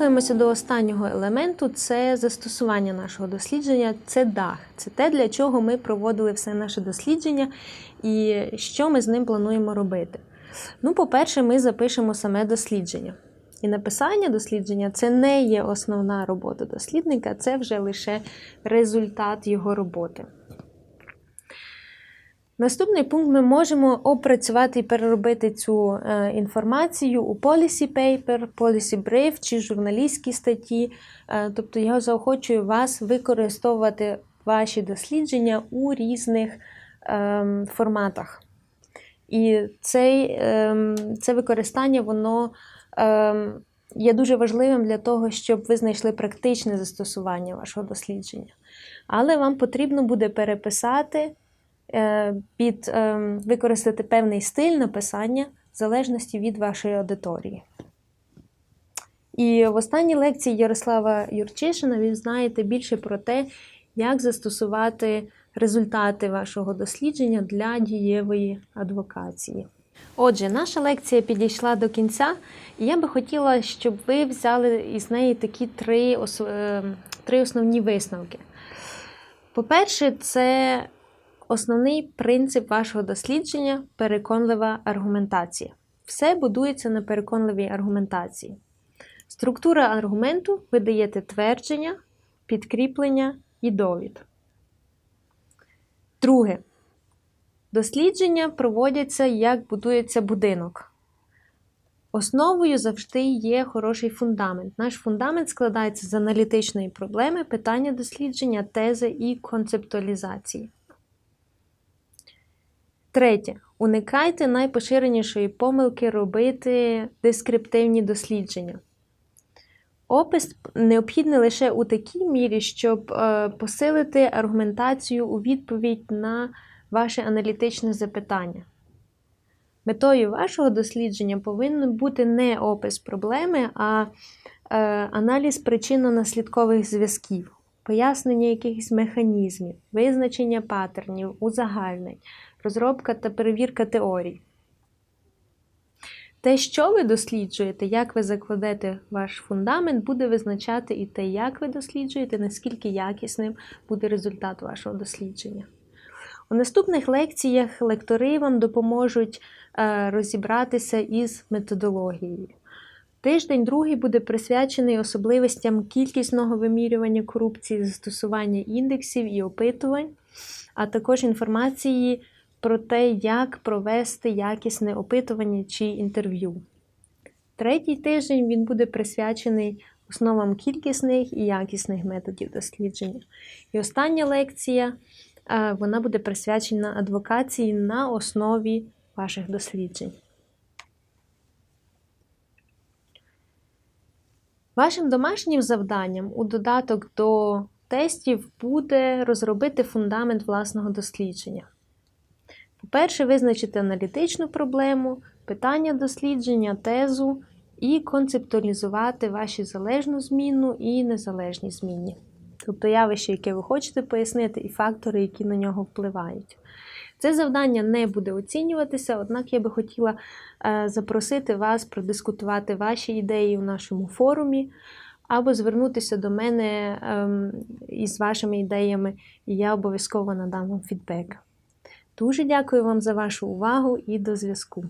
рухаємося до останнього елементу це застосування нашого дослідження, це дах. Це те, для чого ми проводили все наше дослідження і що ми з ним плануємо робити. Ну, по-перше, ми запишемо саме дослідження. І написання дослідження це не є основна робота дослідника, це вже лише результат його роботи. Наступний пункт ми можемо опрацювати і переробити цю е, інформацію у policy paper, policy brief чи журналістські статті. Е, тобто я заохочую вас використовувати ваші дослідження у різних е, форматах. І цей, е, це використання воно е, є дуже важливим для того, щоб ви знайшли практичне застосування вашого дослідження. Але вам потрібно буде переписати під е, використати певний стиль написання в залежності від вашої аудиторії. І в останній лекції Ярослава Юрчишина ви знаєте більше про те, як застосувати результати вашого дослідження для дієвої адвокації. Отже, наша лекція підійшла до кінця, і я би хотіла, щоб ви взяли із неї такі три, е, три основні висновки. По-перше, це основний принцип вашого дослідження переконлива аргументація. Все будується на переконливій аргументації. Структура аргументу ви даєте твердження, підкріплення і довід. Друге. Дослідження проводяться, як будується будинок. Основою завжди є хороший фундамент. Наш фундамент складається з аналітичної проблеми, питання дослідження, тези і концептуалізації. Третє. Уникайте найпоширенішої помилки робити дескриптивні дослідження. Опис необхідний лише у такій мірі, щоб е, посилити аргументацію у відповідь на ваше аналітичне запитання. Метою вашого дослідження повинен бути не опис проблеми, а е, аналіз причинно-наслідкових зв'язків, пояснення якихось механізмів, визначення паттернів, узагальнень, розробка та перевірка теорій. Те, що ви досліджуєте, як ви закладете ваш фундамент, буде визначати і те, як ви досліджуєте, наскільки якісним буде результат вашого дослідження. У наступних лекціях лектори вам допоможуть е, розібратися із методологією. Тиждень другий буде присвячений особливостям кількісного вимірювання корупції, застосування індексів і опитувань, а також інформації про те, як провести якісне опитування чи інтерв'ю. Третій тиждень він буде присвячений основам кількісних і якісних методів дослідження. І остання лекція е, вона буде присвячена адвокації на основі ваших досліджень. Вашим домашнім завданням у додаток до тестів буде розробити фундамент власного дослідження. По-перше, визначити аналітичну проблему, питання дослідження, тезу і концептуалізувати ваші залежну змінну і незалежні змінні. Тобто явище, яке ви хочете пояснити, і фактори, які на нього впливають. Це завдання не буде оцінюватися, однак я би хотіла е, запросити вас продискутувати ваші ідеї в нашому форумі, або звернутися до мене ем, із вашими ідеями, і я обов'язково надам вам фідбек. Дуже дякую вам за вашу увагу і до зв'язку.